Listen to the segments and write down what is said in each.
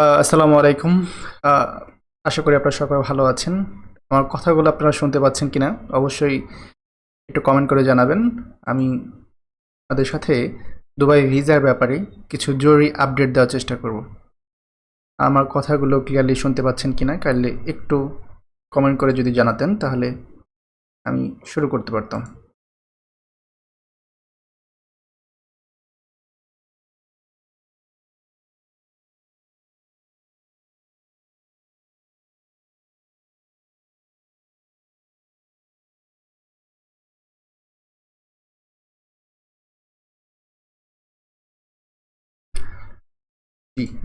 আসসালামু আলাইকুম। আশা করি আপনারা সবাই ভালো আছেন। আমার কথাগুলো আপনারা শুনতে পাচ্ছেন কিনা, অবশ্যই একটু কমেন্ট করে জানাবেন। আমি আপনাদের সাথে দুবাই ভিসার ব্যাপারে কিছু জরুরি আপডেট দেওয়ার চেষ্টা করব। আমার কথাগুলো ক্লিয়ারলি শুনতে পাচ্ছেন কিনা কাইন্ডলি একটু কমেন্ট করে যদি জানাতেন, তাহলে আমি শুরু করতে পারতাম।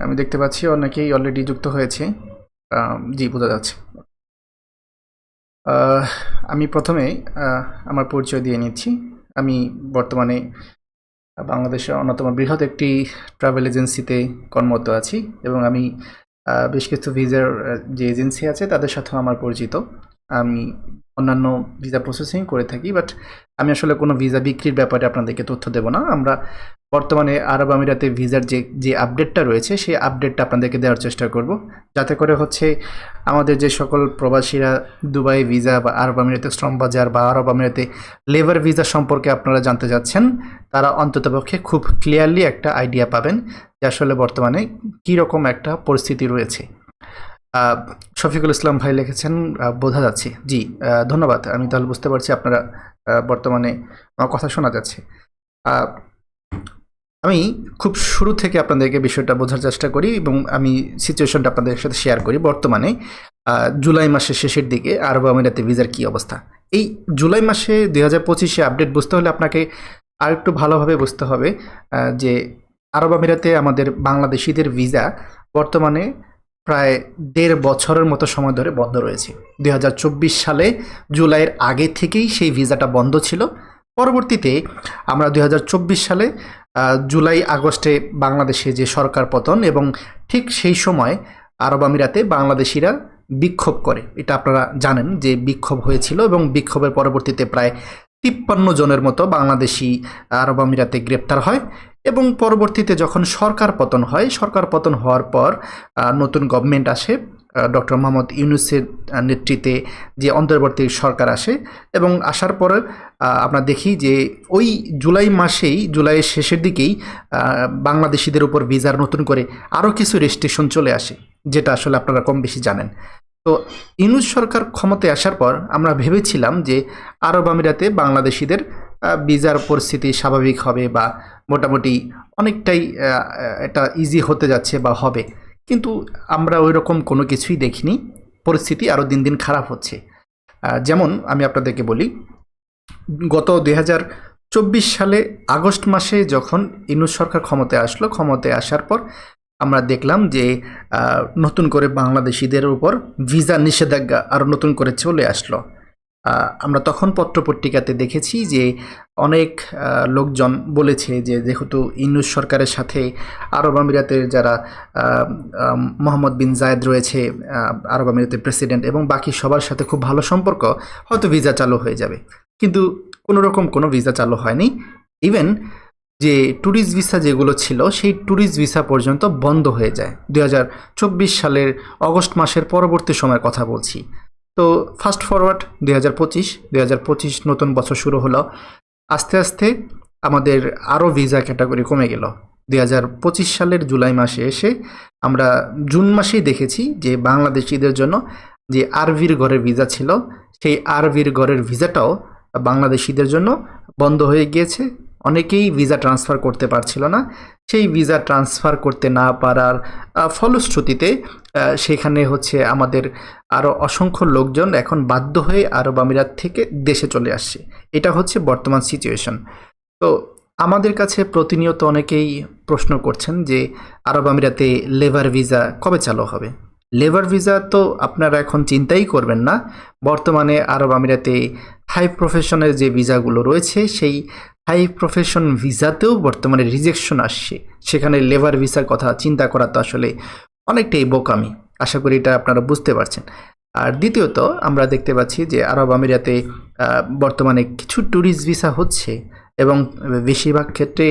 আমি দেখতে পাচ্ছি অনেকেই অলরেডি যুক্ত হয়েছে। জি, বোঝা যাচ্ছে। আমি প্রথমে আমার পরিচয় দিয়ে নিচ্ছি। আমি বর্তমানে বাংলাদেশের অন্যতম বৃহৎ একটি ট্রাভেল এজেন্সিতে কর্মরত আছি এবং আমি বেশ কিছু ভিসার যে এজেন্সি আছে তাদের সাথেও আমার পরিচিত। আমি অন্যান্য ভিসা প্রসেসিং করে থাকি বাট আমি আসলে কোনো ভিসা বিক্রির ব্যাপারে আপনাদেরকে তথ্য দেব না। আমরা বর্তমানে আরব আমিরাতে ভিসার যে যে আপডেটটা রয়েছে, সেই আপডেটটা আপনাদেরকে দেওয়ার চেষ্টা করব। যাতে করে হচ্ছে আমাদের যে সকল প্রবাসীরা দুবাই ভিসা বা আরব আমিরাতে শ্রম বাজার বা আরব আমিরাতে লেবার ভিসা সম্পর্কে আপনারা জানতে চাচ্ছেন, তারা অন্ততপক্ষে খুব ক্লিয়ারলি একটা আইডিয়া পাবেন যে আসলে বর্তমানে কীরকম একটা পরিস্থিতি রয়েছে। শফিকুল ইসলাম ভাই লিখেছেন বোঝা যাচ্ছে। জি ধন্যবাদ। আমি তাহলে বুঝতে পারছি আপনারা বর্তমানে কথা শোনা যাচ্ছে। আমি খুব শুরু থেকে আপনাদেরকে বিষয়টা বোঝার চেষ্টা করি এবং আমি সিচুয়েশনটা আপনাদের সাথে শেয়ার করি বর্তমানে। জুলাই মাসের শেষের দিকে আরব আমিরাতে ভিসার কী অবস্থা? এই জুলাই মাসে দুই হাজার পঁচিশে আপডেট বুঝতে হলে আপনাকে আর একটু ভালোভাবে বুঝতে হবে যে আরব আমিরাতে আমাদের বাংলাদেশিদের ভিসা বর্তমানে প্রায় দেড় বছরের মতো সময় ধরে বন্ধ রয়েছে। দু হাজার চব্বিশ সালে জুলাইয়ের আগে থেকেই সেই ভিসাটা বন্ধ ছিল। পরবর্তীতে আমরা দু হাজার চব্বিশ সালে জুলাই আগস্টে বাংলাদেশে যে সরকার পতন এবং ঠিক সেই সময় আরব আমিরাতে বাংলাদেশিরা বিক্ষোভ করে। এটা আপনারা জানেন যে বিক্ষোভ হয়েছিল এবং বিক্ষোভের পরবর্তীতে প্রায় তিপ্পান্ন জনের মতো বাংলাদেশি আরব আমিরাতে গ্রেপ্তার হয় এবং পরবর্তীতে যখন সরকার পতন হয়, সরকার পতন হওয়ার পর নতুন গভর্নমেন্ট আসে। ডক্টর মোহাম্মদ ইউনুসের নেতৃত্বে যে অন্তর্বর্তী সরকার আসে এবং আসার পর আমরা দেখি যে ওই জুলাই মাসেই, জুলাইয়ের শেষের দিকেই বাংলাদেশিদের উপর ভিসার নতুন করে আরও কিছু রেস্ট্রিকশন চলে আসে, যেটা আসলে আপনারা কম বেশি জানেন। তো ইউনুস সরকার ক্ষমতায় আসার পর আমরা ভেবেছিলাম যে আরব আমিরাতে বাংলাদেশিদের ভিসার পরিস্থিতি স্বাভাবিক হবে বা মোটামুটি অনেকটাই এটা ইজি হতে যাচ্ছে বা হবে। কিন্তু আমরা ওই রকম কোনো কিছুই দেখিনি। পরিস্থিতি আরও দিন দিন খারাপ হচ্ছে। যেমন আমি আপনাদেরকে বলি, গত দুই চব্বিশ সালে আগস্ট মাসে যখন ইনুস সরকার ক্ষমতায় আসলো, ক্ষমতায় আসার পর আমরা দেখলাম যে নতুন করে বাংলাদেশিদের উপর ভিসা নিষেধাজ্ঞা আরও নতুন করে চলে আসলো। আমরা তখন পত্রপত্রিকাতে দেখেছি যে অনেক লোকজন বলেছে যে যেহেতু ইনুস সরকারের সাথে আরব আমিরাতের যারা মোহাম্মদ বিন জায়েদ রয়েছে আরব আমিরাতের প্রেসিডেন্ট এবং বাকি সবার সাথে খুব ভালো সম্পর্ক, হয়তো ভিসা চালু হয়ে যাবে। কিন্তু কোনো রকম কোনো ভিসা চালু হয়নি। ইভেন যে ট্যুরিস্ট ভিসা যেগুলো ছিল, সেই ট্যুরিস্ট ভিসা পর্যন্ত বন্ধ হয়ে যায়। দু হাজার চব্বিশ সালের অগস্ট মাসের পরবর্তী সময়ের কথা বলছি। তো ফাস্ট ফরওয়ার্ড দুই হাজার পঁচিশ হাজার পঁচিশ নতুন বছর শুরু হলো। আস্তে আস্তে আমাদের আরও ভিসা ক্যাটাগরি কমে গেল। দুই হাজার পঁচিশ সালের জুলাই মাসে এসে আমরা জুন মাসেই দেখেছি যে বাংলাদেশিদের জন্য যে আরভির ঘরের ভিসা ছিল, সেই আরভির ঘরের ভিসাটাও বাংলাদেশিদের জন্য বন্ধ হয়ে গিয়েছে। অনেকেই ভিসা ট্রান্সফার করতে পারছিল না। সেই ভিসা ট্রান্সফার করতে না পারার ফলশ্রুতিতে সেখানে হচ্ছে আমাদের আরও অসংখ্য লোকজন এখন বাধ্য হয়ে আরব আমিরাত থেকে দেশে চলে আসছে। এটা হচ্ছে বর্তমান সিচুয়েশন তো আমাদের কাছে প্রতিনিয়ত অনেকেই প্রশ্ন করছেন যে, আরব আমিরাতে লেবার ভিসা কবে চালু হবে? লেবার ভিসা তো আপনারা এখন চিন্তাই করবেন না। বর্তমানে আরব আমিরাতে হাই প্রফেশনের যে ভিসাগুলো রয়েছে, সেই হাই প্রফেশন ভিসাতেও বর্তমানে রিজেকশন আসছে। সেখানে লেবার ভিসার কথা চিন্তা করা তো আসলে অনেকটাই বোকামি। আশা করি এটা আপনারা বুঝতে পারছেন। আর দ্বিতীয়ত, আমরা দেখতে পাচ্ছি যে আরব আমিরাতে বর্তমানে কিছু ট্যুরিস্ট ভিসা হচ্ছে। এবং বেশিরভাগ ক্ষেত্রে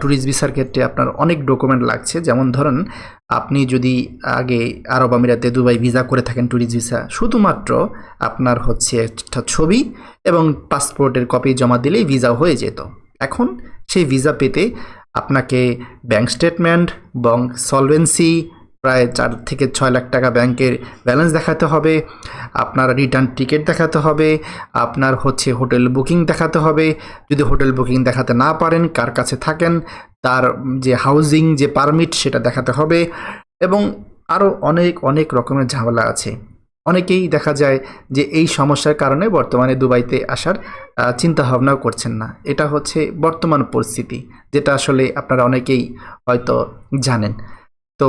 ট্যুরিস্ট ভিসার ক্ষেত্রে আপনার অনেক ডকুমেন্ট লাগছে। যেমন ধরেন, আপনি যদি আগে আরব আমিরাতে দুবাই ভিসা করে থাকেন ট্যুরিস্ট ভিসা শুধুমাত্র আপনার হচ্ছে একটা ছবি এবং পাসপোর্টের কপি জমা দিলেই ভিসা হয়ে যেত। এখন সেই ভিসা পেতে আপনাকে ব্যাংক স্টেটমেন্ট এবং সলভেন্সি প্রায় চার থেকে ছয় লাখ টাকা ব্যাংকের ব্যালেন্স দেখাতে হবে, আপনার রিটার্ন টিকিট দেখাতে হবে, আপনার হচ্ছে হোটেল বুকিং দেখাতে হবে। যদি হোটেল বুকিং দেখাতে না পারেন, কার কাছে থাকেন, তার যে হাউজিং যে পারমিট সেটা দেখাতে হবে এবং আরও অনেক অনেক রকমের ঝামেলা আছে। অনেকেই দেখা যায় যে এই সমস্যার কারণে বর্তমানে দুবাইতে আসার চিন্তা ভাবনাও করছেন না। এটা হচ্ছে বর্তমান পরিস্থিতি, যেটা আসলে আপনারা অনেকেই হয়তো জানেন। তো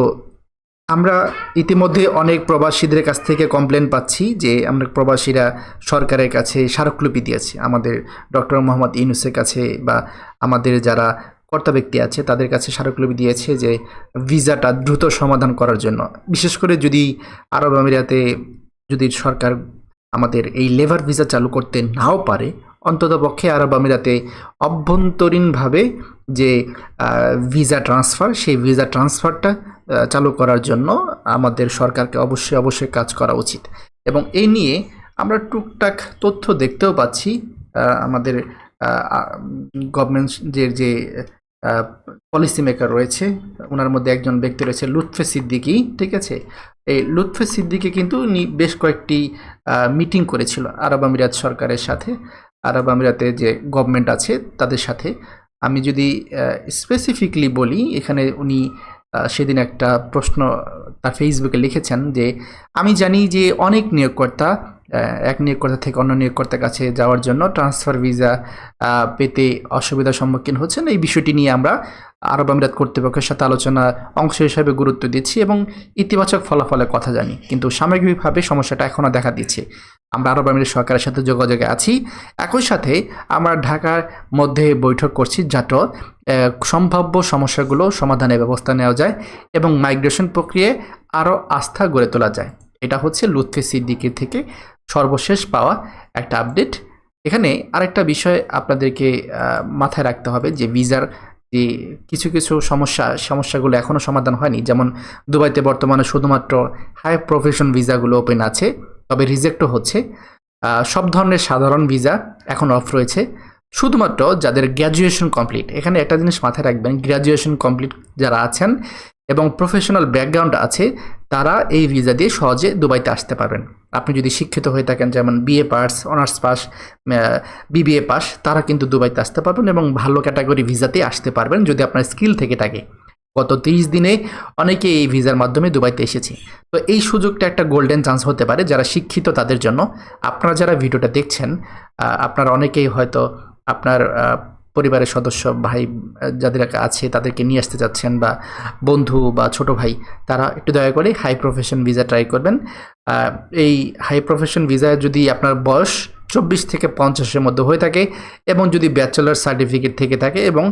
আমরা ইতিমধ্যে অনেক প্রবাসীদের কাছ থেকে কমপ্লেন পাচ্ছি যে আমরা প্রবাসীরা সরকারের কাছে স্মারকলিপি দিয়েছে। আমাদের ডক্টর মোহাম্মদ ইউনুসের কাছে বা আমাদের যারা কর্তা ব্যক্তি আছে, তাদের কাছে স্মারকলিপি দিয়েছে যে ভিসাটা দ্রুত সমাধান করার জন্য। বিশেষ করে যদি আরব আমিরাতে যদি সরকার আমাদের এই লেবার ভিসা চালু করতে নাও পারে অন্ততপক্ষে আরব আমিরাতে অভ্যন্তরীণভাবে যে ভিসা ট্রান্সফার, সেই ভিসা ট্রান্সফারটা চালু করার জন্য আমাদের সরকারকে অবশ্যই অবশ্যই কাজ করা উচিত। এবং এই নিয়ে আমরা টুকটাক তথ্য দেখতেও পাচ্ছি আমাদের গভর্নমেন্ট যে পলিসি মেকার রয়েছে ওনার মধ্যে একজন ব্যক্তি রয়েছে লুৎফে সিদ্দিকি, ঠিক আছে? এই লুৎফে সিদ্দিকি কিন্তু উনি বেশ কয়েকটি মিটিং করেছিল আরব আমিরাত সরকারের সাথে। আরব আমিরাতে যে গভর্নমেন্ট আছে তাদের সাথে। আমি যদি স্পেসিফিকলি বলি, এখানে উনি সেদিন একটা প্রশ্ন তার ফেসবুকে লিখেছেন যে আমি জানি যে অনেক নিয়োগকর্তা এক নিয়োগকর্তা থেকে অন্য নিয়োগকর্তার কাছে যাওয়ার জন্য ট্রান্সফার ভিসা পেতে অসুবিধার সম্মুখীন হচ্ছেন। এই বিষয়টি নিয়ে আমরা আরব আমিরাত কর্তৃপক্ষের সাথে আলোচনা অংশ হিসাবে গুরুত্ব দিচ্ছি এবং ইতিবাচক ফলাফলের কথা জানি। কিন্তু সামগ্রিকভাবে সমস্যাটা এখনও দেখা দিচ্ছে। আমরা আরব আমিরাত সরকারের সাথে যোগাযোগে আছি। একই সাথে আমরা ঢাকার মধ্যে বৈঠক করছি যাতে সম্ভাব্য সমস্যাগুলো সমাধানের ব্যবস্থা নেওয়া যায় এবং মাইগ্রেশন প্রক্রিয়ায় আরও আস্থা গড়ে তোলা যায়। এটা হচ্ছে লুৎফে সিদ্দিকির থেকে সর্বশেষ পাওয়া একটা আপডেট এখানে আরেকটা বিষয় আপনাদেরকে মাথায় রাখতে হবে যে ভিসার যে কিছু কিছু সমস্যা, সমস্যাগুলো এখনও সমাধান হয়নি। যেমন দুবাইতে বর্তমানে শুধুমাত্র হাই প্রফেশন ভিসাগুলো ওপেন আছে, তবে রিজেক্টও হচ্ছে। সব ধরনের সাধারণ ভিসা এখন অফ রয়েছে। শুধুমাত্র যাদের গ্র্যাজুয়েশন কমপ্লিট এখানে একটা জিনিস মাথায় রাখবেন গ্র্যাজুয়েশন কমপ্লিট যারা আছেন এবং প্রফেশনাল ব্যাকগ্রাউন্ড আছে তারা এই ভিসা দিয়ে সহজে দুবাইতে আসতে পারবেন। আপনি যদি শিক্ষিত হয়ে থাকেন, যেমন BA pass, honours pass BBA pass, তারা কিন্তু দুবাইতে আসতে পারবেন এবং ভালো ক্যাটাগরি ভিসাতে আসতে পারবেন যদি আপনার স্কিল থেকে থাকে। গত তিরিশ দিনে অনেকে এই ভিসার মাধ্যমে দুবাইতে এসেছে। তো এই সুযোগটা একটা গোল্ডেন চান্স হতে পারে, যারা শিক্ষিত তাদের জন্য। আপনারা যারা ভিডিওটা দেখছেন আপনারা অনেকেই হয়তো আপনার পরিবারের সদস্য, ভাই, যাদের আছে তাদেরকে নিয়ে আসতে চাচ্ছেন বা বন্ধু বা ছোট ভাই, তারা একটু দয়া করে হাই প্রফেশন ভিসা ট্রাই করবেন। এই হাই প্রফেশন ভিসা যদি আপনার বয়স চব্বিশ থেকে পঞ্চাশের মধ্যে হয়ে থাকে এবং যদি ব্যাচেলার সার্টিফিকেট থেকে থাকে এবং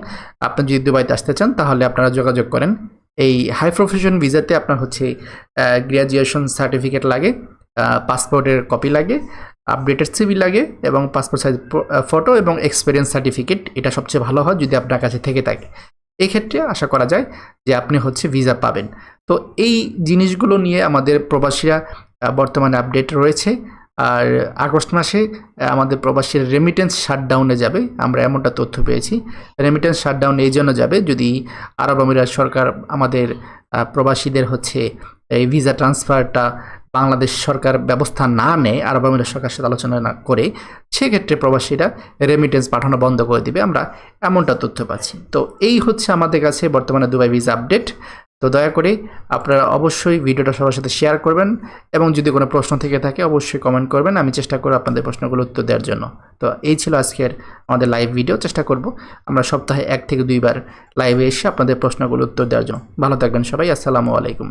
আপনি যদি দুবাইতে আসতে চান, তাহলে আপনারা যোগাযোগ করেন। এই হাই প্রফেশন ভিসাতে আপনার হচ্ছে গ্র্যাজুয়েশন সার্টিফিকেট লাগে। পাসপোর্টের কপি লাগে আপডেটেড সিবি লাগে এবং পাসপোর্ট সাইজ ফটো এবং এক্সপিরিয়েন্স সার্টিফিকেট এটা সবচেয়ে ভালো হয় যদি আপনার কাছে থেকে থাকে। এই ক্ষেত্রে আশা করা যায় যে আপনি হচ্ছে ভিসা পাবেন। তো এই জিনিসগুলো নিয়ে আমাদের প্রবাসীরা বর্তমানে আপডেট রয়েছে। আর আগস্ট মাসে আমাদের প্রবাসীর রেমিটেন্স শাটডাউনে যাবে। আমরা এমনটা তথ্য পেয়েছি। রেমিটেন্স শাটডাউন এই জন্য যাবে যদি আরব আমিরাত সরকার আমাদের প্রবাসীদের হচ্ছে এই ভিসা ট্রান্সফারটা বাংলাদেশ সরকার ব্যবস্থা না নেয় আরব আমিরাত সরকারের সাথে আলোচনা না করে, সেক্ষেত্রে প্রবাসীরা রেমিটেন্স পাঠানো বন্ধ করে দিবে। আমরা এমনটা তথ্য পাচ্ছি। তো এই হচ্ছে আমাদের কাছে বর্তমানে দুবাই ভিসা আপডেট তো দয়া করে আপনারা অবশ্যই ভিডিওটা সবার সাথে শেয়ার করবেন এবং যদি কোনো প্রশ্ন থেকে থাকে অবশ্যই কমেন্ট করবেন। আমি চেষ্টা করব আপনাদের প্রশ্নগুলো উত্তর দেওয়ার জন্য। তো এই ছিল আজকের আমাদের লাইভ ভিডিও চেষ্টা করব আমরা সপ্তাহে এক থেকে দুইবার লাইভে এসে আপনাদের প্রশ্নগুলো উত্তর দেওয়ার জন্য। ভালো থাকবেন সবাই। আসসালামু আলাইকুম।